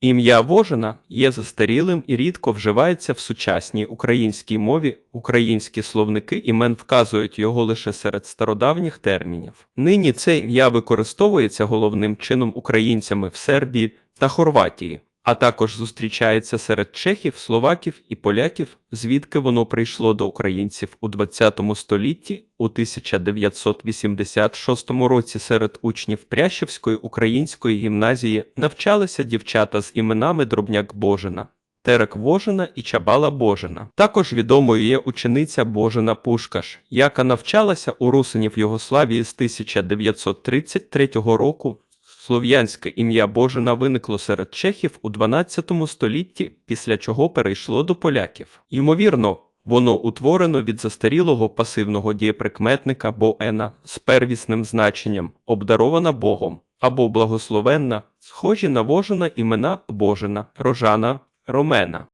Ім'я Вожина є застарілим і рідко вживається в сучасній українській мові. Українські словники імен вказують його лише серед стародавніх термінів. Нині це ім'я використовується головним чином українцями в Сербії та Хорватії, а також зустрічається серед чехів, словаків і поляків, звідки воно прийшло до українців у 20 столітті. У 1986 році серед учнів Прящівської української гімназії навчалися дівчата з іменами Дробняк Божина. Терек Вожина і Чабала Божина. Також відомою є учениця Божина Пушкаш, яка навчалася у русинів Югославії з 1933 року. Слов'янське ім'я Божина виникло серед чехів у 12 столітті, після чого перейшло до поляків. Ймовірно, воно утворено від застарілого пасивного дієприкметника боена з первісним значенням обдарована Богом або благословенна, схожі на Вожина імена Божина, Рожана, Ромена.